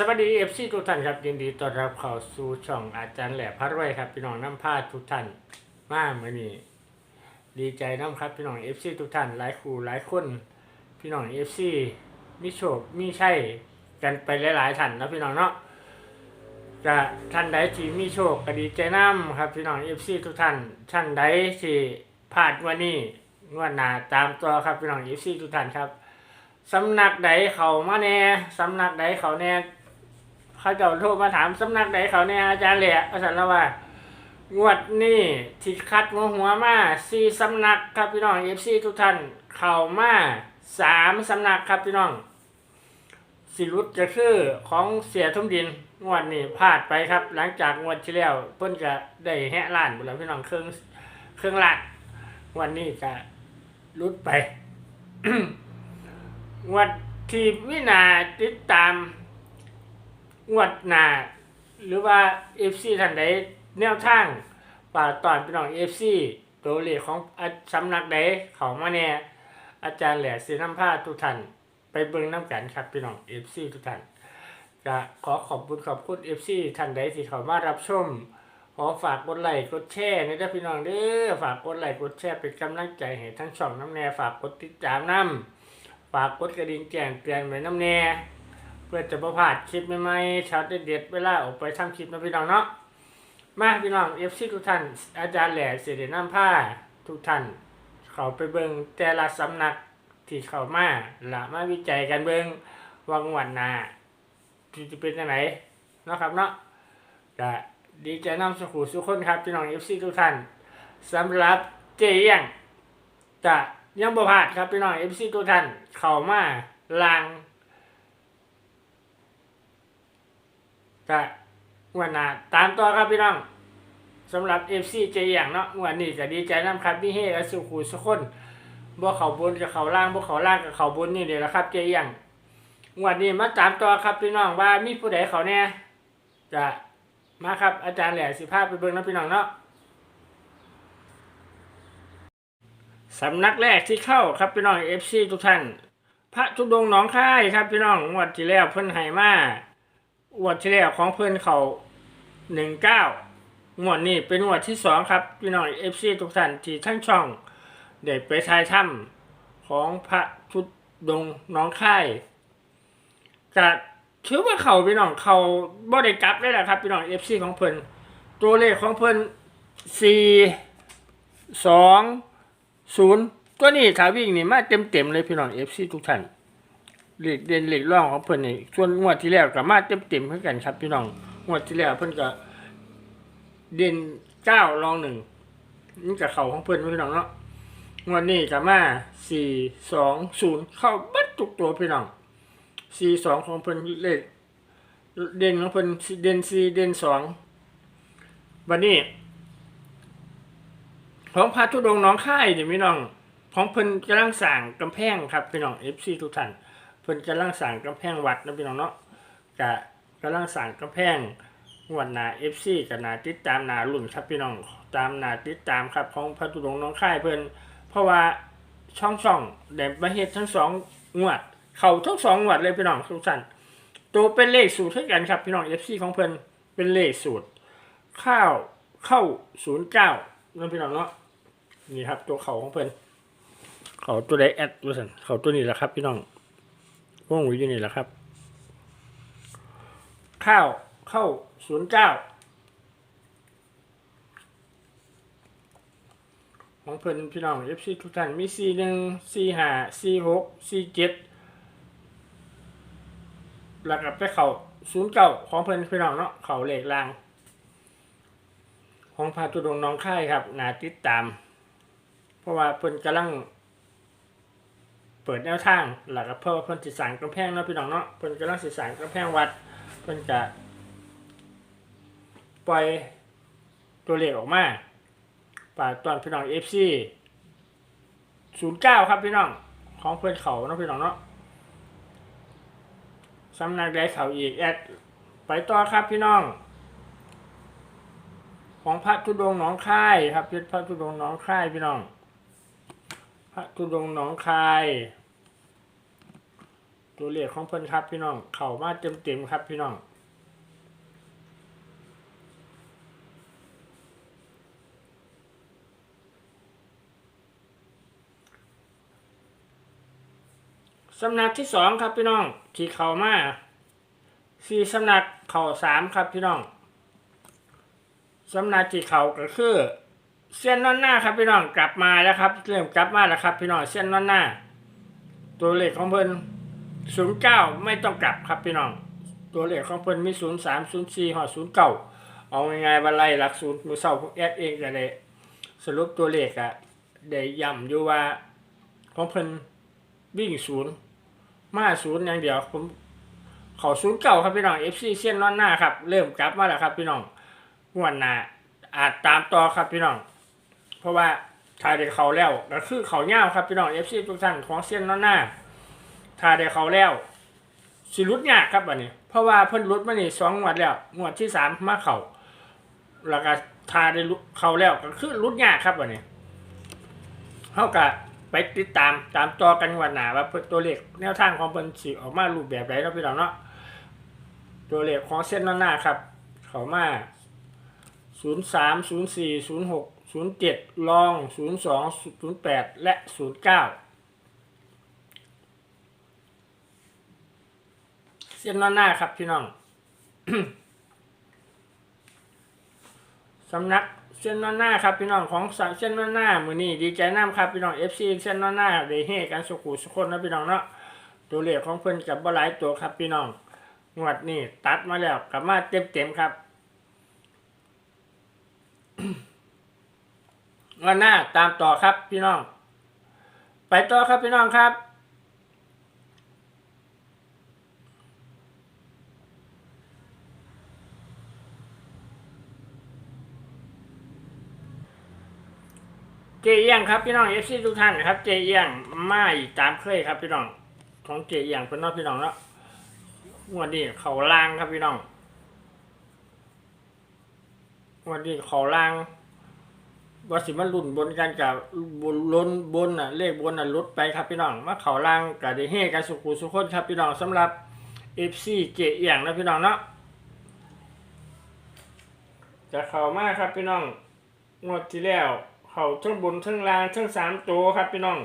สวัสดีเอฟซีทุกท่านครับยินดีต้อนรับเข้าสู่ช่องอาจารย์แหล่พัดไว้ครับพี่น้องน้ำพาทุกท่านมาเมื่อนี้ดีใจน้ำครับพี่น้องเอฟซีทุกท่านหลายครูหลายคนพี่น้องเอฟซีมีโชคมีใช่กันไปหลายๆท่านนะพี่น้องเนาะจะท่านใดที่มีโชคก็ดีใจน้ำครับพี่น้องเอฟซีทุกท่านท่านใดที่พลาดวันนี้งวดหน้าตามตัวครับพี่น้องเอฟซีทุกท่านครับสำนักใดเขามาแน่สำนักใดเขาแน่ เขาเจะโทรมาถามสำนักใดเขาแน่อาจารย์เหละอาจารย์ละว่างวดนี้ที่คัดหัวหัวมาสี่สำนักครับพี่น้องเอฟซีทุกท่านเข้ามาสามสำนักครับพี่น้อง สิรุดจะคือของเสียทุ่มดินงวดนี้พลาดไปครับ หลังจากงวดที่แล้วเพิ่นก็ได้แหะล้านหมดแล้วพี่น้องเครื่องเครื่องล้านงวันนี้ก็รุดไปงวดที่วินาติดตาม งวดหนาหรือว่าเอฟซีท่านใดแนวทางป่าตอนพี่น้องเอฟซีตัวเลขของอาสำนักใดเขามาเนี่ยอาจารย์แหล่สีน้ำผ้าทุกท่านไปเบิ่งน้ำกันครับพี่น้องเอฟซีทุกท่านก็ขอขอบคุณขอบคุณเอฟซีท่านใดที่เขามารับชมขอฝากกดไลค์กดแชร์นะเด้อพี่น้องเด้อฝากกดไลค์กดแชร์เป็นกำลังใจให้ทั้งช่องน้ำแน่ฝากกดติดตามน้ำฝากกดกระดิ่งแจ้งเตือนไว้น้ำแน่ เพื่อจะประพลาดคลิปใหม่ๆช็อตเด็ดๆเวลาออกไปทำคลิปนะพี่น้องเนาะมาพี่น้องเอฟซีทุกท่าน อาจารย์แหล่เสียเดน้ำผ้าทุกท่าน เขาไปเบิงแต่ละสำนักที่เขามาละมาวิจัยกันเบิงวางวันนาที่จะเป็นยังไงเนาะครับเนาะก็ดีใจนำสุขุสุขคนครับพี่น้องเอฟซีทุกท่านสำหรับเจียงจะยังบ่พลาดครับพี่น้องเอฟซีทุกท่าน เข้ามาลาง จะงวันหน้าตามต่อครับพี่น้องสำหรับเอฟซีเจอย่างเนาะงวันนี้ก็ดีใจน้ำครับพี่เฮและสุขูสุขคนบ่เขาบนกับเขาล่างบ่เขาล่างกับเขาบนนี่เดี๋ยวละครับเจอย่างงวันนี้มาตามต่อครับพี่น้องว่ามีผู้ใดเขาแน่จะมาครับอาจารย์แหล่สิภาพไปเบิ่งนะพี่น้องเนาะสำนักแรกที่เข้าครับพี่น้องเอฟซีทุกท่านพระทุดงหนองค่ายครับพี่น้องงวดที่แล้วเพิ่นให้มา งวดที่แล้วของเพิ่อนเขาหนึ่งเก้างวดนี้เป็นงวดที่สองครับพี่น้องเอฟซีทุกท่านที่ทั้งช่องได้ไปทายถ้ำของพระทุดงค์หนองค่ายก็ถือว่าเขาพี่น้องเขาบ่ได้กลับได้แหละครับพี่น้องเอฟซีของเพิ่อนตัวเลขของเพิ่นสี่สองศูนย์ตัวนี้ถ้าวิ่งนี่มาเต็มเต็มๆเลยพี่น้องเอฟซีทุกท่าน เหล็กเด่นเหล็กร่องของเพิ่นนี่ส่วนงวดที่แล้วก็มาเต็มเต็มเหมือนกันครับ พี่น้องงวดที่แล้วเพิ่นก็เด่นเก้ารองหนึ่งนี่กับเขาของเพิ่นพี่น้องเนาะงวดนี้ก็มาสี่สองศูนย์เข้าบัดทุกตัวพี่น้องสี่สองของเพิ่นเลขเด่นของเพิ่นเด่นสี่เด่นสองวันนี้ ของพระธุดงน้องค่ายนี่พี่น้องของเพิ่นกำลังสร้างกำแพงครับพี่น้อง FC ทุกท่าน พิ่นกำลังสร้างกำแพงวัดนะพี่น้องเนาะกะกำลังสร้างกำแพงงวดหน้า FC กับนาติดตามนารุ่นครับพี่น้องตามนาติดตามครับของพระธุดงน้องค่ายเพิ่นเพราะว่าช่องช่องได้มาเฮ็ดทั้งสองงวด เขาทั้งสองงวดเลยพี่น้องทุกท่านตัวเป็นเลขสูตรเท่ากันครับพี่น้อง FC ของเพิ่นเป็นเลขสูตร ข้าวเข้าศูนย์เก้านั่นพี่น้องเนาะนี่ครับตัวเขาของเพิ่นเขาตัวไดแอดตัวสันเขาตัวนี้แหละครับพี่น้อง ว่องหวิอยู่นี่แหละครับ ข้าวเข้าศูนย์เก้าของเพิ่นพี่น้องเอฟซีทุกท่านมีสี่หนึ่งสี่ห้าสี่หกสี่เจ็ดแล้วก็ไปเข่าศูนย์เก้าของเพิ่นพี่น้องเนาะเข่าเหล็กลาง ของพาตุดงน้องค่ายครับนาติดตาม เพราะว่าเพิ่นกำลัง เปิดแนวทางหลักเพิ่มเพิ่นสิสางกำแพงเนาะพี่น้องเนาะเพิ่นกำลังสิสางกำแพงวัดเพิ่นจะปล่อยตัวเลขออกมาป่ากตอนพี่น้อง FC 09ครับพี่น้องของเพิ่อนเขาเนาะพี่น้องเนาะสำนักใดเขาอีกแอดไปต่อครับพี่น้อง ของพระธุดงค์หนองคายครับพระธุดงค์หนองคายพี่น้อง ระธุดงหนองคาย ตัวเลขของเพิ่นครับพี่น้อง เข้ามาเต็มๆครับพี่น้อง สำนักที่สองครับพี่น้อง ที่เข้ามาสี่สำนักเข่าสามครับพี่น้อง สำนักที่เข่าก็คือ เส้นนอนหน้าครับพี่น้องกลับมาแล้วครับเริ่มกลับมาแล้วครับ พี่น้องเส้นนอนหน้า ตัวเลขของเพิ่นศูนย์เก้าไม่ต้องกลับครับพี่น้อง ตัวเลขของเพิ่นมีศูนย์สามศูนย์สี่หอศูนย์เก้าเอาง่ายๆว่าไลหลักศูนย์มือเศร้าพวกแอดเองกันเลยสรุปตัวเลขอะได้ย้ำอยู่ว่าของเพิ่นวิ่งศูนย์มาศูนย์อย่างเดียวผมขาศูนย์เก่าครับพี่น้องเอฟซีเส้นนอนหน้าครับ เริ่มกลับมาแล้วครับพี่น้องงวดหน้าอาจตามต่อครับพี่น้อง เพราะว่าถ้าได้เขาแล้วก็คือเขาเง่าครับพี่น้องเอฟซีทุกท่านของเส้นนอนหน้าถ้าได้เขาแล้วสิรุดยากครับอันนี้ เพราะว่าเพิ่นรุดมานี่สองงวดแล้วงวดที่สามมาเขาแล้วก็ถ้าได้เขาแล้วก็คือรุดยากครับอันนี้เท่ากับไปติดตามตามต่อกันวันหน้าว่าตัวเลขแนวทางของเพิ่นสิออกมารูปแบบใดเนาะพี่น้องเนาะตัวเลขของเส้นนอนหน้าครับ เขามาศูนย์สามศูนย์สี่ศูนย์หก ศูนย์เจ็ดลองศูนย์สองศูนย์และศูนย์เส้นนอนหน้าครับพี่น้อง สำนักเส้นนอนหน้าครับพี่น้องของสามเส้นนอนหน้ามือนี้ดีใจน้ำครับพี่น้องเอฟซีเส้นนอนหน้าได้เฮกันสุขุสุขคนนะพี่น้องเนาะตัวเลขของเพิ่นกับบหลายตัวครับพี่น้องงวดนี้ตัดมาแล้วกลับมาเต็มเต็มๆครับ วันหน้าตามต่อครับพี่น้อง ไปต่อครับพี่น้องครับเจียงครับพี่น้องเอฟซีทุกท่านครับเจียงไมาอีกตามเคยครับพี่น้องของเจียงเป็นน้องพี่น้องแล้ววันนี้เขาล่างครับพี่น้องงวันนี้เขาล่าง ว่าสิมันลุ่นบนกันกับบนล้นบนน่ะเลขบนน่ะลดไปครับพี่น้องมาเขาล่างกับได้เฮกันสุขุสุขคนครับพี่น้องสำหรับเอฟซีเจเอียงนะพี่น้องเนาะจะเข้ามากครับพี่น้องงวดที่แล้วเข่าทั้งบนทั้งล่างทั้งสามตัวครับพี่น้อง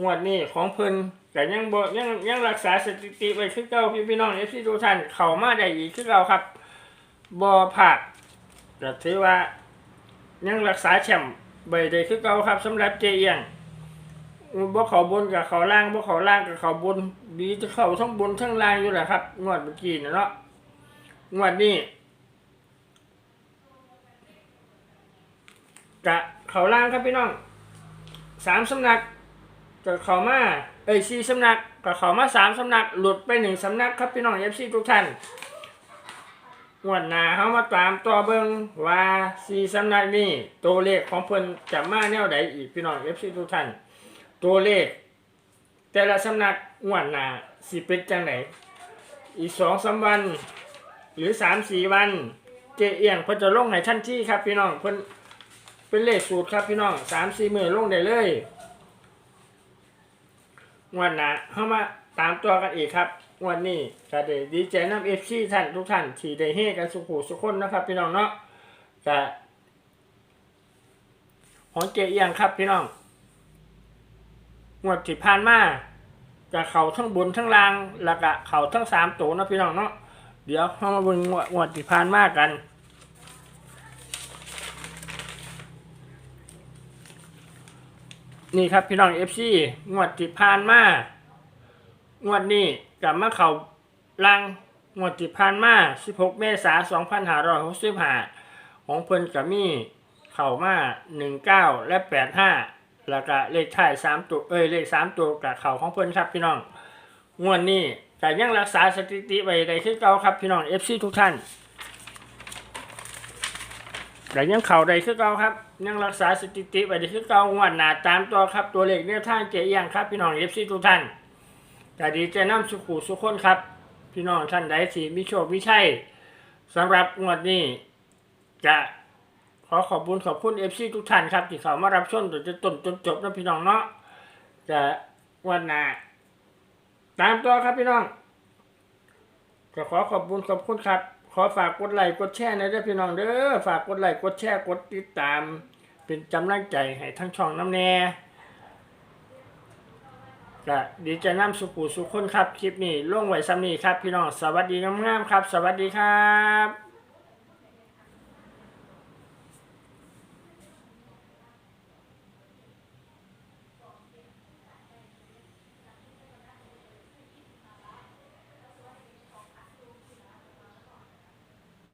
งวดนี้ของเพิ่นแต่ยังบยังยังรักษาสถิติไว้คือเก่าพี่พี่น้องเอฟซีทุกท่านเข้ามาได้อีกคือเก่าครับบ่ผาดก็ถือว่า ยังรักษาแชมป์ไว้ได้คือเก่าครับสำหรับเจเอียงบ่เขาบนกับเขาล่างบ่เขาล่างกับเขาบนดีจะเขาทั้งบนทั้งล่างอยู่แหละครับ งวดเมื่อกี้นะเนาะงวดนี้กะเขาล่างครับพี่น้องสามสำนักกะเขามาเอ้ยสี่สำนักกะเขามาสามสำนักหลุดไปหนึ่งสำนักครับพี่น้องเอฟซีทุกท่าน งวดหน้าเขามาตามต่อเบิงว่าสี่สำนักนี่ตัวเลขของเพิ่นจะมาแนวใดอีกพี่น้องเอฟซีทุกท่าน ตัวเลข แต่ละสำนักงวดหน้าสิเป็นจังไหนอีกสองสามวันหรือสามสี่วันเจเอียงเพิ่นจะลงในทันทีครับพี่น้องเพิ่นเป็นเลขสูตรครับพี่น้องสามสี่หมื่นลงได้เลยงวันหนะเข้ามาตามตัวกันอีกครับ วันนี้ก็ได้ดีใจน้ำเอฟซีท่านทุกท่านที่ได้เฮกันสุขุสุขคนนะครับ พี่น้องเนาะก็ของเจเอียงครับพี่น้องงวดที่ผ่านมากับเข่าทั้งบนทั้งล่าง แล้วก็เข่าทั้งสามตัวนะพี่น้องเนาะเดี๋ยวเข้ามาเบิ่งงวดงวดที่ผ่านมากันนี่ครับพี่น้องเอฟซีงวดที่ผ่านมา งวดนี้กลับมาเขาลังงวดที่ผ่านมา 16 เมษายน2565 ของเพิ่นกับมีเข้ามา 19 และ 85 แล้วก็เลขท้าย3ตัว เอ้ย เลข 3 ตัวกับเข่าของเพิ่นครับพี่น้อง งวดนี้แต่ยังรักษาสถิติไว้ได้คือเก่าครับพี่น้อง FC ทุกท่านแต่ยังเข่าใดคือเก่าครับ ยังรักษาสถิติไว้ได้คือเก่างวดหน้าตามตัวครับตัวเลขแนวทางเจียงครับพี่น้องเอฟซีทุกท่าน แต่ดีใจน้ำสุขูสุขคนครับ พี่น้องท่านใดสีมิโชคมิชัยสำหรับงวดนี้ จะขอขอบคุณขอบคุณเอฟซีทุกท่านครับ ที่เขามารับชมจนจนต้นจนจบนะพี่น้องเนาะจะวันหน้าตามตัวครับพี่น้องก็ขอขอบคุณขอบคุณครับ ขอฝากกดไลค์กดแชร์นะเด้อพี่น้องเด้อฝากกดไลค์กดแชร์กดติดตาม เป็นกำลังใจให้ทั้งช่องน้ำแน่ ก็ดีใจน้ำสุขูสุขคนครับ คลิปนี้ล่วงไหวซ้ำนี้ครับ พี่น้อง สวัสดีงามๆครับ สวัสดีครับ